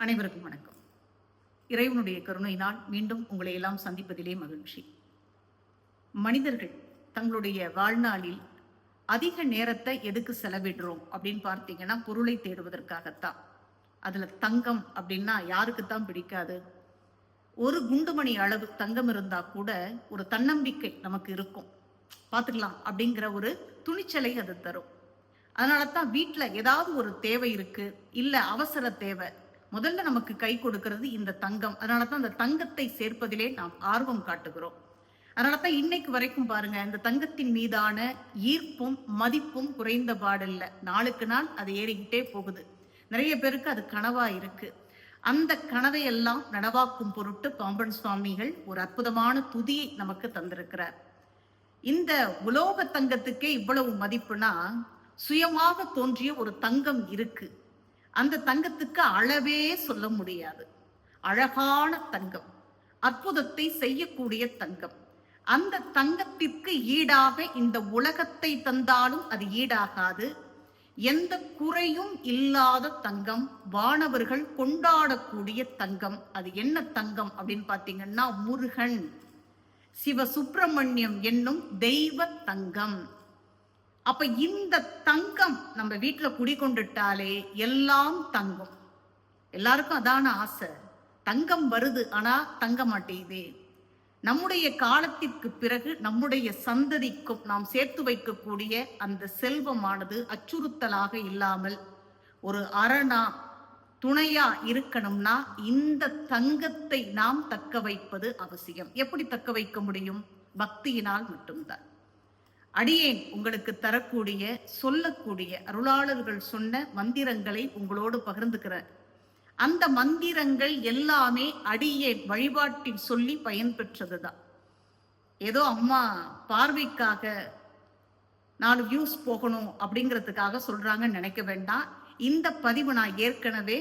அனைவருக்கும் வணக்கம். இறைவனுடைய கருணையினால் மீண்டும் உங்களை எல்லாம் சந்திப்பதிலே மகிழ்ச்சி. மனிதர்கள் தங்களுடைய வாழ்நாளில் அதிக நேரத்தை எதுக்கு செலவிடுறோம் அப்படின்னு பார்த்தீங்கன்னா பொருளை தேடுவதற்காகத்தான். அதுல தங்கம் அப்படின்னா யாருக்குத்தான் பிடிக்காது? ஒரு குண்டுமணி அளவு தங்கம் இருந்தா கூட ஒரு தன்னம்பிக்கை நமக்கு இருக்கும். பார்த்துக்கலாம் அப்படிங்கிற ஒரு துணிச்சலை அது தரும். அதனால தான் வீட்டில் ஏதாவது ஒரு தேவை இருக்கு இல்லை அவசர தேவை முதல்ல நமக்கு கை கொடுக்கிறது இந்த தங்கம். அதனால தான் அந்த தங்கத்தை சேர்ப்பதிலே நாம் ஆர்வம் காட்டுகிறோம். அதனால தான் இன்னைக்கு வரைக்கும் பாருங்க இந்த தங்கத்தின் மீதான ஈர்ப்பும் மதிப்பும் குறைந்த பாடில்ல. நாளுக்கு நாள் அது ஏறிக்கிட்டே போகுது. நிறைய பேருக்கு அது கனவா இருக்கு. அந்த கனவை எல்லாம் நனவாக்கும் பொருட்டு பாம்பன் சுவாமிகள் ஒரு அற்புதமான துதியை நமக்கு தந்திருக்கிறார். இந்த உலோக தங்கத்துக்கே இவ்வளவு மதிப்புனா சுயமாக தோன்றிய ஒரு தங்கம் இருக்கு. அந்த தங்கத்துக்கு அளவே சொல்ல முடியாது. அழகான தங்கம் அற்புதத்தை செய்யக்கூடிய தங்கம். அந்த தங்கத்திற்கு ஈடாக இந்த உலகத்தை தந்தாலும் அது ஈடாகாது. எந்த குறையும் இல்லாத தங்கம் வானவர்கள் கொண்டாடக்கூடிய தங்கம். அது என்ன தங்கம் அப்படின்னு பாத்தீங்கன்னா முருகன். சிவ சுப்பிரமணியம் என்னும் தெய்வ தங்கம். அப்ப இந்த தங்கம் நம்ம வீட்டுல குடிக்கொண்டுட்டாலே எல்லாம் தங்கம். எல்லாருக்கும் அதான ஆசை. தங்கம் வருது ஆனா தங்க மாட்டேங்குதே. நம்முடைய காலத்திற்கு பிறகு நம்முடைய சந்ததிக்கும் நாம் சேர்த்து வைக்கக்கூடிய அந்த செல்வமானது அச்சுறுத்தலாக இல்லாமல் ஒரு அரணா துணையா இருக்கணும்னா இந்த தங்கத்தை நாம் தக்க வைப்பது அவசியம். எப்படி தக்க வைக்க முடியும்? பக்தியினால் மட்டும்தான். அடியேன் உங்களுக்கு தரக்கூடிய சொல்லக்கூடிய அருளாளர்கள் சொன்ன மந்திரங்களை உங்களோடு பகிர்ந்துக்கிறேன். அந்த மந்திரங்கள் எல்லாமே அடியேன் வழிபாட்டில் சொல்லி பயன்பெற்றதுதான் ஏதோ அம்மா பார்வைக்காக நாலு வியூஸ் போகணும் அப்படிங்கிறதுக்காக சொல்றாங்கன்னு நினைக்க வேண்டாம். இந்த பதிவு நான் ஏற்கனவே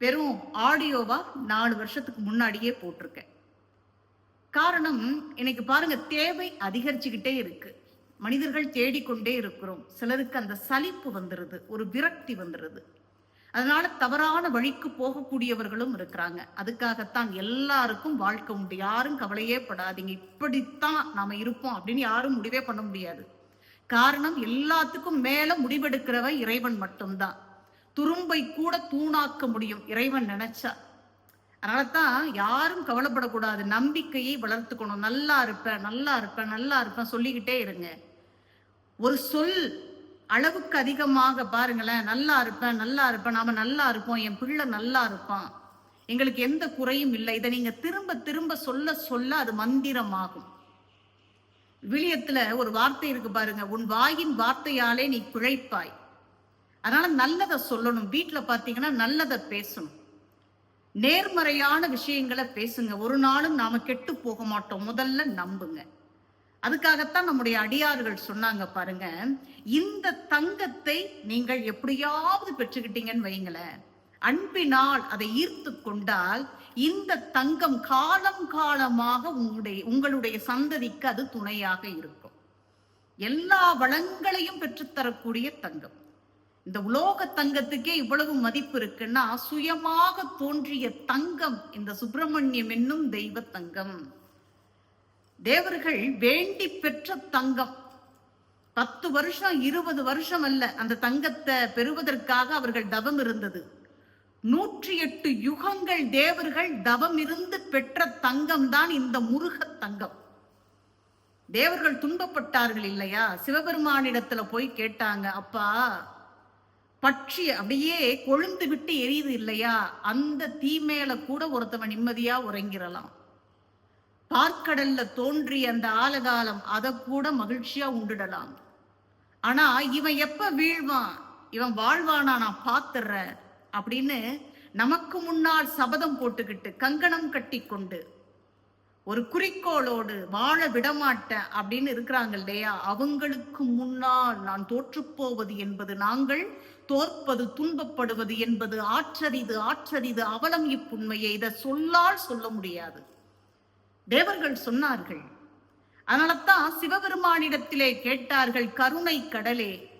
வெறும் ஆடியோவா நாலு வருஷத்துக்கு முன்னாடியே போட்டிருக்கேன். காரணம் இன்னைக்கு பாருங்க தேவை அதிகரிச்சுக்கிட்டே இருக்கு. மனிதர்கள் தேடிக்கொண்டே இருக்கிறோம். சிலருக்கு அந்த சலிப்பு வந்துருது ஒரு விரக்தி வந்துருது. அதனால தவறான வழிக்கு போகக்கூடியவர்களும் இருக்கிறாங்க. அதுக்காகத்தான் எல்லாருக்கும் வாழ்க்கை உண்டு. யாரும் கவலையே படாதீங்க. இப்படித்தான் நாம இருப்போம் அப்படின்னு யாரும் முடிவே பண்ண முடியாது. காரணம் எல்லாத்துக்கும் மேல முடிவெடுக்கிறவன் இறைவன் மட்டும்தான். துரும்பை கூட தூணாக்க முடியும் இறைவன் நினைச்சா. அதனால தான் யாரும் கவலைப்படக்கூடாது. நம்பிக்கையை வளர்த்துக்கணும். நல்லா இருப்பேன் நல்லா இருப்பேன் நல்லா இருப்பேன் சொல்லிக்கிட்டே இருங்க. ஒரு சொல் அளவுக்கு அதிகமாக பாருங்களேன். நல்லா இருப்பேன் நல்லா இருப்பேன் நாம நல்லா இருப்போம் என் பிள்ளை நல்லா இருப்பான். எங்களுக்கு எந்த குறையும் இல்லை. இதை நீங்க திரும்ப திரும்ப சொல்ல சொல்ல அது மந்திரமாகும். விழியத்துல ஒரு வார்த்தை இருக்கு பாருங்க. உன் வாயின் வார்த்தையாலே நீ பிழைப்பாய். அதனால நல்லதை சொல்லணும். வீட்டுல பாத்தீங்கன்னா நல்லதை பேசணும். நேர்மறையான விஷயங்களை பேசுங்க. ஒரு நாளும் நாம கெட்டு போக மாட்டோம். முதல்ல நம்புங்க. அதுக்காகத்தான் நம்முடைய அடியார்கள் சொன்னாங்க பாருங்க. இந்த தங்கத்தை நீங்கள் எப்படியாவது பெற்றுக்கிட்டீங்கன்னு வைங்களேன் அன்பினால் அதை ஈர்த்து கொண்டால் இந்த தங்கம் காலம் காலமாக உங்களுடைய உங்களுடைய சந்ததிக்கு அது துணையாக இருக்கும். எல்லா வளங்களையும் பெற்றுத்தரக்கூடிய தங்கம். இந்த உலோக தங்கத்துக்கே இவ்வளவு மதிப்பு இருக்குன்னா சுயமாக தோன்றிய தங்கம் இந்த சுப்பிரமணியம் என்னும் தெய்வ தங்கம். தேவர்கள் வேண்டி பெற்ற தங்கம். பத்து வருஷம் இருபது வருஷம் அல்ல அந்த தங்கத்தை பெறுவதற்காக அவர்கள் தவம் இருந்தது. நூற்றி எட்டு யுகங்கள் தேவர்கள் தவம் இருந்து பெற்ற தங்கம் தான் இந்த முருக தங்கம். தேவர்கள் துன்பப்பட்டார்கள் இல்லையா? சிவபெருமானிடத்துல போய் கேட்டாங்க அப்பா பட்சி அப்படியே கொழுந்து விட்டு எரியுது இல்லையா? அந்த தீ மேல கூட ஒருத்தவன் நிம்மதியா உறங்கிடலாம் பார்க்கடல்ல தோன்றிய அந்த ஆலகாலம் அதை கூட மகிழ்ச்சியா உண்டுடலாம். ஆனா இவன் எப்ப வீழ்வான்? இவன் வாழ்வானா? நான் பாத்துறேன். அப்படின்னு நமக்கு முன்னால் சபதம் போட்டுக்கிட்டு கங்கணம் கட்டி கொண்டு ஒரு குறிக்கோளோடு வாழ விடமாட்டேன் அப்படின்னு இருக்கிறாங்க இல்லையா? அவங்களுக்கு முன்னால் நான் தோற்றுப்போவது என்பது நாங்கள் தோற்பது துன்பப்படுவது என்பது ஆற்றரிது ஆற்றரிது அவலம் இப்புண்மையை இதை சொல்லால் சொல்ல முடியாது. தேவர்கள் சொன்னார்கள். அதனாலதான் சிவபெருமானிடத்திலே கேட்டார்கள் கருணை கடலே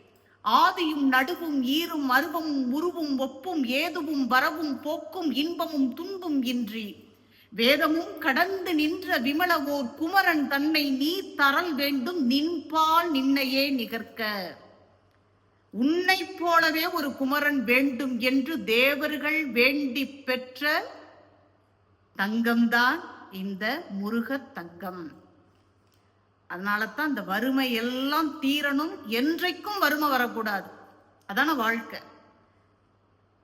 ஆதியும் நடுவும் ஈரும் அருவமும் உருவும் ஒப்பும் ஏதுவும் வரவும் போக்கும் இன்பமும் துன்பும் இன்றி வேதமும் கடந்து நின்ற விமலவோர் குமரன் தன்னை நீ தரல் வேண்டும் நின்பால் நின்னையே நிகர்க்க. உன்னை போலவே ஒரு குமரன் வேண்டும் என்று தேவர்கள் வேண்டி பெற்ற தங்கம்தான் இந்த முருகத் தங்கம். அதனால தான் இந்த வறுமை எல்லாம் தீரணும். என்றைக்கும் வறுமை வரக்கூடாது. அதான வாழ்க்கை.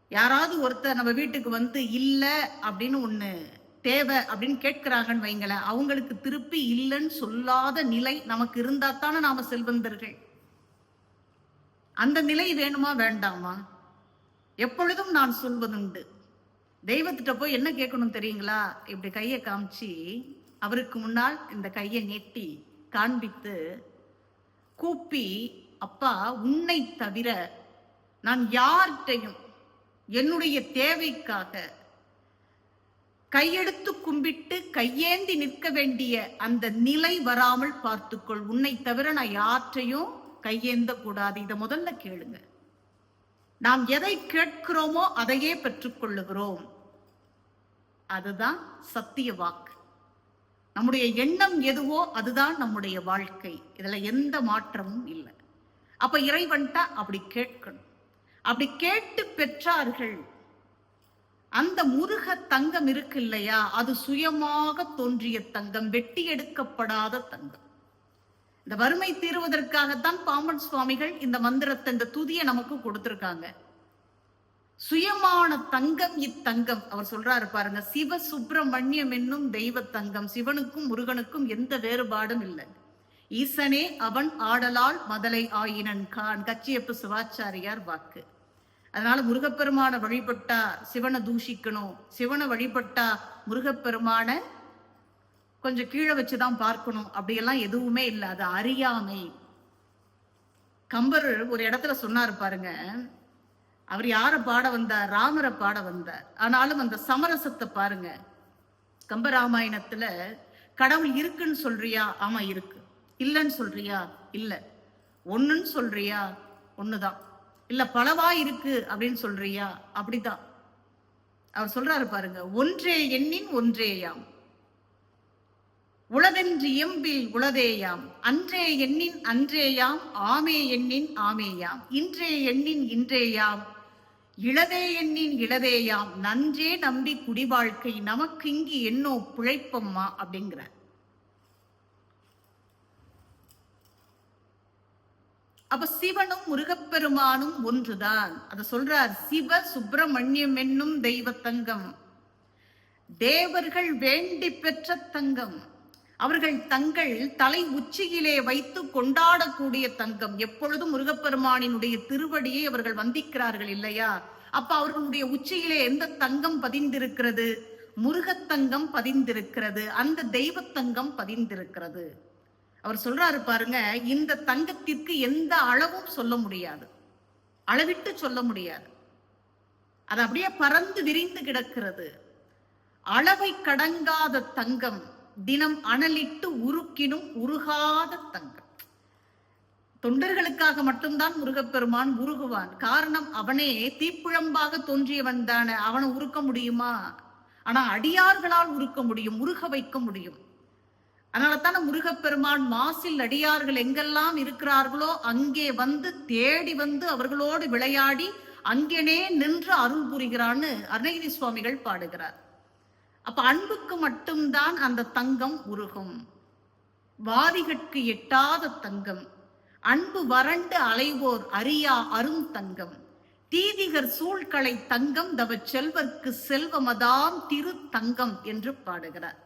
யாராவது ஒருத்தர் நம்ம வீட்டுக்கு வந்து இல்லை அப்படின்னு ஒன்று தேவை அப்படின்னு கேட்கிறாங்கன்னு வைங்களேன் அவங்களுக்கு திருப்பி இல்லைன்னு சொல்லாத நிலை நமக்கு இருந்தா தானே நாம செல்வந்தர்கள். அந்த நிலை வேணுமா வேண்டாமா? எப்பொழுதும் நான் சொல்வதுண்டு. தெய்வத்திட்ட போய் என்ன கேட்கணும் தெரியுங்களா? இப்படி கையை காமிச்சு அவருக்கு முன்னால் இந்த கையை நீட்டி காண்பித்து கூப்பி அப்பா உன்னை தவிர நான் யார்கிட்டையும் என்னுடைய தேவைக்காக கையெடுத்து கும்பிட்டு கையேந்தி நிற்க வேண்டிய அந்த நிலை வராமல் பார்த்துக்கொள். உன்னை தவிர நான் யாற்றையும் கையேந்த கூடாது இதை முதல்ல கேளுங்க. நாம் எதை கேட்கிறோமோ அதையே பெற்றுக்கொள்ளுகிறோம். அதுதான் சத்திய வாக்கு. நம்முடைய எண்ணம் எதுவோ அதுதான் நம்முடைய வாழ்க்கை. இதுல எந்த மாற்றமும் இல்லை. அப்ப இறைவன்ட்ட அப்படி கேட்கணும். அப்படி கேட்டு பெற்றார்கள் அந்த முருக தங்கம் இருக்கு இல்லையா அது சுயமாக தோன்றிய தங்கம் வெட்டி எடுக்கப்படாத தங்கம். இந்த வறுமை தீருவதற்காகத்தான் பாம்பன் சுவாமிகள் இந்த மந்திரத்தை இந்த துதியை நமக்கு கொடுத்திருக்காங்க. சுயமான தங்கம் இத்தங்கம். அவர் சொல்றாரு பாருங்க சிவ சுப்பிரமணியம் என்னும் தெய்வ தங்கம். சிவனுக்கும் முருகனுக்கும் எந்த வேறுபாடும் இல்லை. ஈசனே அவன் ஆடலால் மதலை ஆயினன் கான். கச்சியப்பு சிவாச்சாரியார் வாக்கு. அதனால முருகப்பெருமானை வழிபட்டா சிவனை தூஷிக்கணும். சிவனை வழிபட்டா முருகப்பெருமான கொஞ்சம் கீழே வச்சுதான் பார்க்கணும். அப்படியெல்லாம் எதுவுமே இல்லை. அது அறியாமை. கம்பர் ஒரு இடத்துல சொன்னாரு பாருங்க. அவர் யாரை பாட வந்தார்? ராமரை பாட வந்தார். ஆனாலும் அந்த சமரசத்தை பாருங்க. கம்பராமாயணத்துல கடவுள் இருக்குன்னு சொல்றியா? ஆமா இருக்கு. இல்லைன்னு சொல்றியா? இல்ல. ஒண்ணுன்னு சொல்றியா? ஒண்ணுதான். இல்ல பலவா இருக்கு அப்படின்னு சொல்றியா? அப்படிதான் அவர் சொல்றாரு பாருங்க ஒன்றே எண்ணின் ஒன்றேயாம். உளதென்று இயம்பில் உளதேயாம் அன்றே எண்ணின் அன்றேயாம் ஆமே எண்ணின் ஆமேயாம். இன்றே எண்ணின் இன்றேயாம். இளதே எண்ணின் இளதேயாம். நன்றே நம்பி குடிவாழ்க்கை நமக்கு இங்கு என்னோ பிழைப்பம்மா அப்படிங்கிறார். அப்ப சிவனும் முருகப்பெருமானும் ஒன்றுதான். அத சொல்றார் சிவ சுப்பிரமணியம் என்னும் தெய்வ தங்கம். தேவர்கள் வேண்டி பெற்ற தங்கம். அவர்கள் தங்கள் தலை உச்சியிலே வைத்து கொண்டாடக்கூடிய தங்கம். எப்பொழுதும் முருகப்பெருமானினுடைய திருவடியை அவர்கள் வந்திக்கிறார்கள் இல்லையா? அப்ப அவர்களுடைய உச்சியிலே எந்த தங்கம் பதிந்திருக்கிறது? முருகத்தங்கம் பதிந்திருக்கிறது. அந்த தெய்வத்தங்கம் பதிந்திருக்கிறது. அவர் சொல்றாரு பாருங்க இந்த தங்கத்திற்கு எந்த அளவும் சொல்ல முடியாது. அளவிட்டு சொல்ல முடியாது. அது அப்படியே பறந்து விரிந்து கிடக்கிறது. அளவை கடங்காத தங்கம் தினம் அனலிட்டு உருக்கினும் உருகாத தங்கம். தொண்டர்களுக்காக மட்டும்தான் முருகப்பெருமான் உருகுவான். காரணம் அவனே தீப்புழம்பாக தோன்றியவன் தானே. அவனை உருக்க முடியுமா? ஆனா அடியார்களால் உருக்க முடியும் உருக வைக்க முடியும். அதனால தானே முருகப்பெருமான் மாசில் அடியார்கள் எங்கெல்லாம் இருக்கிறார்களோ அங்கே வந்து தேடி வந்து அவர்களோடு விளையாடி அங்கேனே நின்று அருள் புரிகிறான்னு அருணகிரி சுவாமிகள் பாடுகிறார். அப்ப அன்புக்கு மட்டும்தான் அந்த தங்கம் உருகும். வாதிகட்கு எட்டாத தங்கம். அன்பு வறண்டு அலைவோர் அறியா அரும் தங்கம். தீதிகர் சூழ்களை தங்கம் தவ செல்வர்க்கு செல்வமதாம் திரு தங்கம் என்று பாடுகிறார்.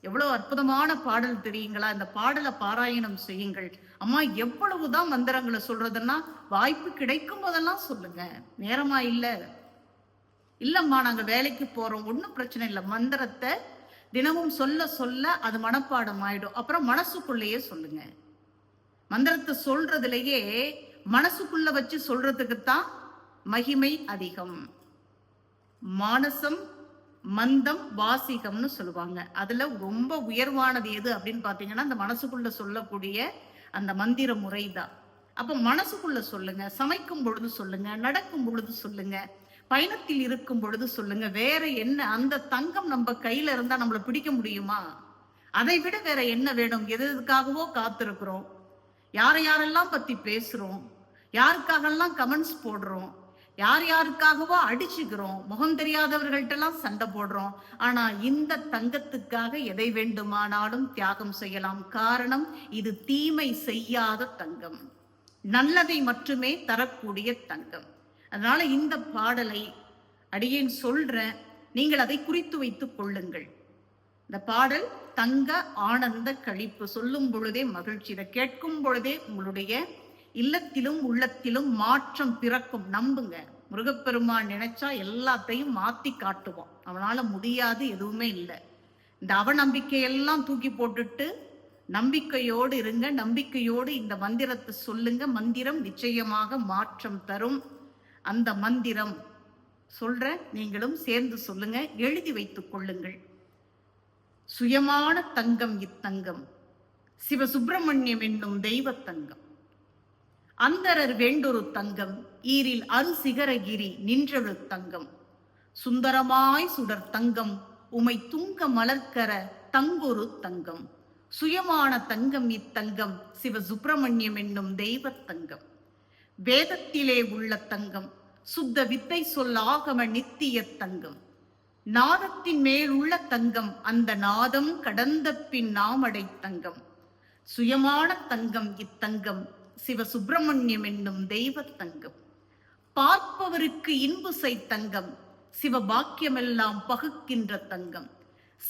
எவ்வளவு அற்புதமான பாடல் தெரியுங்களா? இந்த பாடலை பாராயணம் செய்யுங்கள். அம்மா எவ்வளவுதான் மந்திரங்களை சொல்றதுன்னா வாய்ப்பு கிடைக்கும் போதெல்லாம் சொல்லுங்க. நேரமா இல்ல. இல்லம்மா நாங்க வேலைக்கு போறோம். ஒன்றும் பிரச்சனை இல்லை. மந்திரத்தை தினமும் சொல்ல சொல்ல அது மனப்பாடம் ஆயிடும். அப்புறம் மனசுக்குள்ளேயே சொல்லுங்க. மந்திரத்தை சொல்றதுலயே மனசுக்குள்ள வச்சு சொல்றதுக்கு தான் மகிமை அதிகம். மானசம் மந்தம் வாசிகம்னு சொல்லுவாங்க. அதுல ரொம்ப உயர்வானது எது அப்படின்னு பாத்தீங்கன்னா அந்த மனசுக்குள்ள சொல்லக்கூடிய அந்த மந்திர முறை தான் அப்ப மனசுக்குள்ள சொல்லுங்க சமைக்கும் பொழுது சொல்லுங்க நடக்கும் பொழுது சொல்லுங்க பயணத்தில் இருக்கும் பொழுது சொல்லுங்க வேற என்ன அந்த தங்கம் நம்ம கையில இருந்தா நம்மள பிடிக்க முடியுமா? அதை விட வேற என்ன வேணும்? எது எதுக்காகவோ காத்திருக்கிறோம். யாரை யாரெல்லாம் பத்தி பேசுறோம்? யாருக்காகலாம் கமெண்ட்ஸ் போடுறோம்? யார் யாருக்காகவோ அடிச்சுக்கிறோம். முகம் தெரியாதவர்கள்ட்டெல்லாம் சண்டை போடுறோம். ஆனா இந்த தங்கத்துக்காக எதை வேண்டுமானாலும் தியாகம் செய்யலாம். காரணம் இது தீமை செய்யாத தங்கம். நல்லதை மட்டுமே தரக்கூடிய தங்கம். அதனால இந்த பாடலை அடியேன் சொல்றேன். நீங்கள் அதை குறித்து வைத்துக் கொள்ளுங்கள். இந்த பாடல் தங்க ஆனந்த கழிப்பு. சொல்லும் பொழுதே மகிழ்ச்சி. இதை கேட்கும் பொழுதே உங்களுடைய இல்லத்திலும் உள்ளத்திலும் மாற்றம் பிறக்கும். நம்புங்க. முருகப்பெருமான் நினைச்சா எல்லாத்தையும் மாத்தி காட்டுவான். அவனால முடியாது எதுவுமே இல்லை. இந்த அவநம்பிக்கையெல்லாம் தூக்கி போட்டுட்டு நம்பிக்கையோடு இருங்க. நம்பிக்கையோடு இந்த மந்திரத்தை சொல்லுங்க. மந்திரம் நிச்சயமாக மாற்றம் தரும். அந்த மந்திரம் சொல்ற நீங்களும் சேர்ந்து சொல்லுங்க. எழுதி வைத்துக் கொள்ளுங்கள். சுயமான தங்கம் இத்தங்கம். சிவசுப்பிரமணியம் என்னும் தெய்வ தங்கம் அந்தரர் வேண்டொரு தங்கம் ஈரில் அருசிகரகிரி நின்றழு தங்கம். சுந்தரமாய் சுடர் தங்கம் உமை துங்க மலர்க்கர தங்கொரு தங்கம். சுயமான தங்கம் இத்தங்கம் சிவ சுப்பிரமணியம் என்னும் தெய்வ தங்கம். வேதத்திலே உள்ள தங்கம் சுத்த வித்தை சொல் ஆகம நித்திய தங்கம். நாதத்தின் மேல் உள்ள தங்கம் அந்த நாதம் கடந்த பின் நாமடை தங்கம். சுயமான தங்கம் இத்தங்கம் சிவ சுப்பிரமணியம் என்னும் தெய்வ தங்கம். பார்ப்பவருக்கு இன்புசை தங்கம் சிவபாக்கியமெல்லாம் பகுக்கின்ற தங்கம்.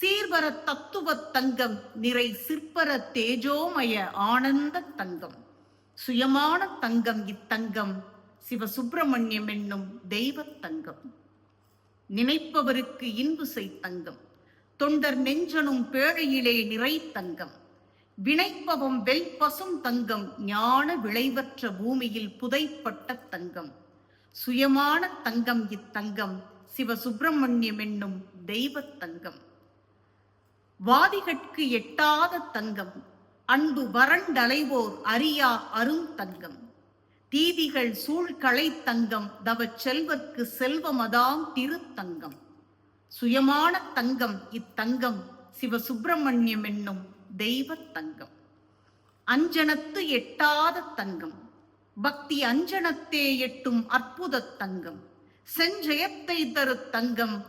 சீர்வர தத்துவ தங்கம் நிறை சிற்பர தேஜோமய ஆனந்த தங்கம். சுயமான தங்கம் இத்தங்கம் சிவ சுப்பிரமணியம் என்னும் தெய்வ தங்கம். நினைப்பவருக்கு இன்புசை தங்கம் தொண்டர் நெஞ்சனும் பேழையிலே நிறை தங்கம். வினைப்பவம் வெல் பசும் தங்கம் ஞான விளைவற்ற பூமியில் புதைப்பட்ட தங்கம். சுயமான தங்கம் இத்தங்கம் சிவ சுப்பிரமணியம் என்னும் தெய்வ தங்கம். வாதிகட்கு எட்டாத தங்கம் அன்பு வறண்டலைவோர் அறியா அருந்தங்கம் தீதிகள் சூழ்களை தங்கம் தவ செல்வர்க்கு செல்வமதாம் திருத்தங்கம் சுயமான தங்கம் இத்தங்கம் சிவ சுப்பிரமணியம் என்னும் தெய்வ தங்கம் அஞ்சனத்து எட்டாத தங்கம். பக்தி அஞ்சனத்தே எட்டும் அற்புத தங்கம். செஞ்சயத்தை தரு தங்கம்.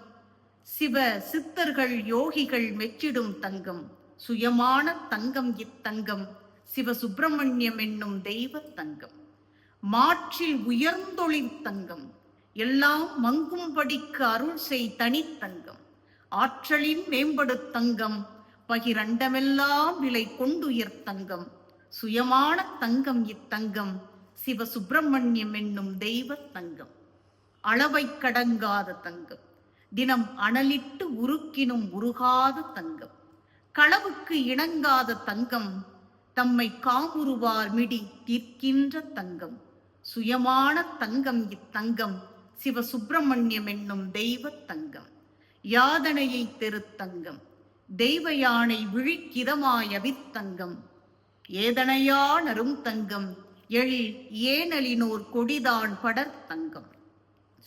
சிவ சித்தர்கள் யோகிகள் மெச்சிடும் தங்கம். சுயமான தங்கம் இத்தங்கம் சிவ சுப்பிரமணியம் என்னும் தெய்வ தங்கம். மாற்றில் உயர்ந்தொழில் தங்கம். எல்லாம் மங்கும்படிக்கு அருள் செய் தனித்தங்கம் ஆற்றலின் மேம்படு தங்கம். பகிரண்டமெல்லாம் விலை கொண்டுயர் தங்கம். சுயமான தங்கம் இத்தங்கம் சிவ சுப்பிரமணியம் என்னும் தெய்வ தங்கம். அளவை கடங்காத தங்கம் தினம் அனலிட்டு உருக்கினும் உருகாத தங்கம். களவுக்கு இணங்காத தங்கம் தம்மை காமுருவார் மிடி தீர்க்கின்ற தங்கம். சுயமான தங்கம் இத்தங்கம் சிவ சுப்பிரமணியம் என்னும் தெய்வ தங்கம். யாதனையை தெருத்தங்கம் தெய்வ யானை விழிக்கிதமாய் ஏதனையா நரும் தங்கம். எழில் ஏனலினோர் கொடிதான் படர் தங்கம்.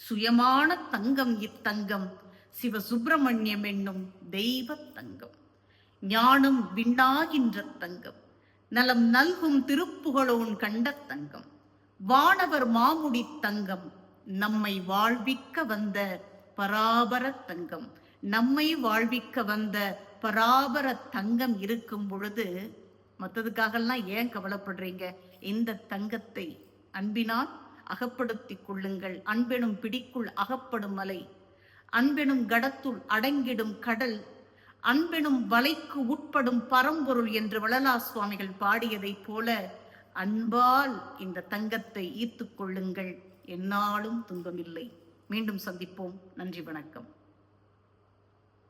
சுயமான தங்கம் இத்தங்கம் சிவ சுப்பிரமணியம் என்னும் தெய்வ தங்கம். ஞானம் விண்ணாகின்ற தங்கம். நலம் நல்கும் திருப்புகழோன் கண்ட தங்கம். வானவர் மாமுடி தங்கம். நம்மை வாழ்விக்க வந்த பராபர தங்கம். நம்மை வாழ்விக்க வந்த பராபர தங்கம் இருக்கும் பொழுது மற்றதுக்காகலாம் ஏன் கவலைப்படுறீங்க? இந்த தங்கத்தை அன்பினால் அகப்படுத்திக் கொள்ளுங்கள். அன்பெனும் பிடிக்குள் அகப்படும் மலை. அன்பெனும் கடத்துள் அடங்கிடும் கடல். அன்பெனும் வலைக்கு உட்படும் பரம்பொருள் என்று வளலா சுவாமிகள் பாடியதைப் போல அன்பால் இந்த தங்கத்தை ஈர்த்து கொள்ளுங்கள். என்னாலும் துன்பமில்லை. மீண்டும் சந்திப்போம். நன்றி வணக்கம்.